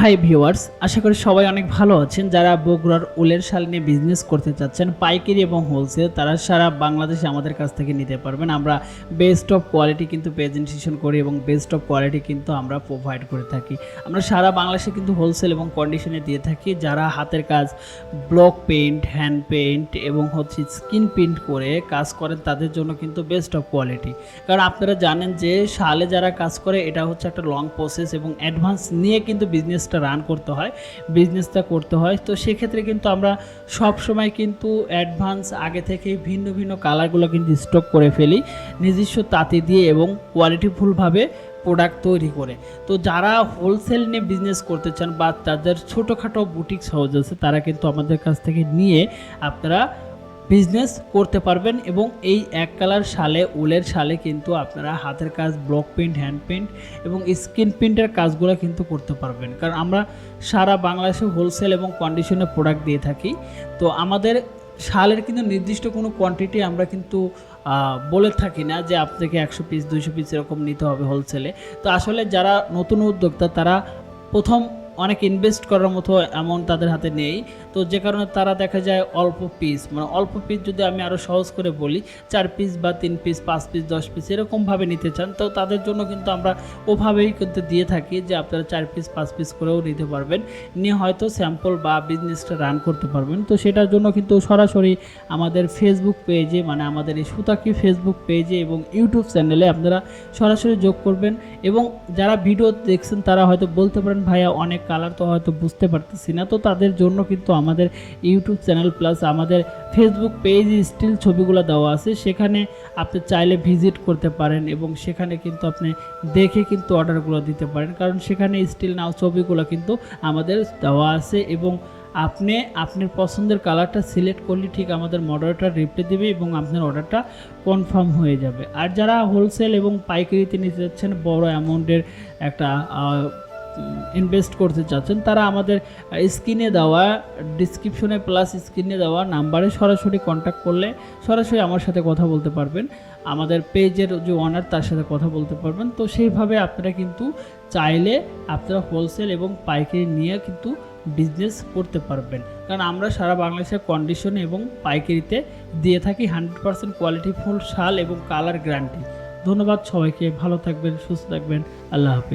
Hi viewers, আশা করি সবাই অনেক ভালো আছেন। যারা বগুড়ার উলের শাল নিয়ে বিজনেস করতে চাচ্ছেন, পাইকারি এবং হোলসেল তারা সারা বাংলাদেশে আমাদের কাছ থেকে নিতে পারবেন। আমরা বেস্ট অফ কোয়ালিটি কিন্তু প্রেজেন্টেশন করি এবং বেস্ট অফ কোয়ালিটি কিন্তু আমরা প্রোভাইড করে থাকি। আমরা সারা বাংলাদেশে কিন্তু হোলসেল এবং কন্ডিশনে দিয়ে থাকি। যারা হাতের কাজ ব্লক পেন্ট হ্যান্ড পেন্ট এবং হচ্ছে স্কিন পেইন্ট করে কাজ করেন, তাদের জন্য কিন্তু বেস্ট অফ কোয়ালিটি কারণ আপনারা জানেন যে শালে যারা কাজ করে, এটা হচ্ছে একটা লং প্রসেস এবং অ্যাডভান্স নিয়ে কিন্তু বিজনেসটা রান করতে হয় বিজনেসটা করতে হয়। তো সেক্ষেত্রে কিন্তু আমরা সব সময় কিন্তু অ্যাডভান্স আগে থেকেই ভিন্ন ভিন্ন কালারগুলো কিন্তু স্টক করে ফেলি, নিজস্ব তাঁতি দিয়ে এবং কোয়ালিটিফুলভাবে প্রোডাক্ট তৈরি করে। তো যারা হোলসেল নিয়ে বিজনেস করতে চান বা তাদের ছোটোখাটো বুটিক সহজ আছে, তারা কিন্তু আমাদের কাছ থেকে নিয়ে আপনারা বিজনেস করতে পারবেন এবং এই এক কালার শালে, উলের শালে কিন্তু আপনারা হাতের কাজ ব্লক পেইন্ট হ্যান্ড পেইন্ট এবং স্কিন প্রিন্টের কাজগুলো কিন্তু করতে পারবেন। কারণ আমরা সারা বাংলাদেশে হোলসেল এবং কন্ডিশনে প্রোডাক্ট দিয়ে থাকি। তো আমাদের শালের কিন্তু নির্দিষ্ট কোনো কোয়ান্টিটি আমরা কিন্তু বলে থাকি না যে আপনাকে একশো পিস দুইশো পিস এরকম নিতে হবে হোলসেলে তো আসলে যারা নতুন উদ্যোক্তা, তারা প্রথম অনেক ইনভেস্ট করার মতো অ্যামাউন্ট তাদের হাতে নেই। তো যে কারণে তারা দেখা যায় অল্প পিস মানে অল্প পিস যদি আমি আরও সহজ করে বলি, চার পিস বা তিন পিস পাঁচ পিস দশ পিস এরকমভাবে নিতে চান, তো তাদের জন্য কিন্তু আমরা ওভাবেই কিন্তু দিয়ে থাকি যে আপনারা চার পিস পাঁচ পিস করেও নিতে পারবেন। নিয়ে হয়তো স্যাম্পল বা বিজনেসটা রান করতে পারবেন। তো সেটার জন্য কিন্তু সরাসরি আমাদের ফেসবুক পেজে মানে আমাদের এই সুতাকি ফেসবুক পেজে এবং ইউটিউব চ্যানেলে আপনারা সরাসরি যোগ করবেন। এবং যারা ভিডিও দেখছেন তারা হয়তো বলতে পারেন, ভাইয়া, অনেক কালার তো হয়তো বুঝতে পারতেছি না, তো তাদের জন্য কিন্তু আমাদের ইউটিউব চ্যানেল প্লাস আমাদের ফেসবুক পেজ স্টিল ছবিগুলো দেওয়া আছে, সেখানে আপনি চাইলে ভিজিট করতে পারেন এবং সেখানে কিন্তু আপনি দেখে কিন্তু অর্ডারগুলো দিতে পারেন, কারণ সেখানে স্টিল নাও ছবিগুলো কিন্তু আমাদের দেওয়া আছে এবং আপনি, আপনার পছন্দের কালারটা সিলেক্ট করলে ঠিক আমাদের মডারেটার রিপ্লাই দেবে এবং আপনার অর্ডারটা কনফার্ম হয়ে যাবে। আর যারা হোলসেল এবং পাইকারিতে নিতে যাচ্ছেন, বড় অ্যামাউন্টের একটা ইনভেস্ট করতে চাচ্ছেন, তারা আমাদের স্ক্রিনে দেওয়া ডিসক্রিপশনে প্লাস স্ক্রিনে দেওয়া নাম্বারে সরাসরি কন্ট্যাক্ট করলে সরাসরি আমার সাথে কথা বলতে পারবেন। আমাদের পেজের যে ওনার তার সাথে কথা বলতে পারবেন। তো সেইভাবে আপনারা কিন্তু চাইলে আপনারা হোলসেল এবং পাইকারি নিয়ে কিন্তু বিজনেস করতে পারবেন। কারণ আমরা সারা বাংলাদেশের কন্ডিশন এবং পাইকারিতে দিয়ে থাকি হান্ড্রেড পার্সেন্ট কোয়ালিটিফুল শাল এবং কালার গ্যারান্টি ধন্যবাদ সবাইকে, ভালো থাকবেন, সুস্থ থাকবেন, আল্লাহ হাফিজ।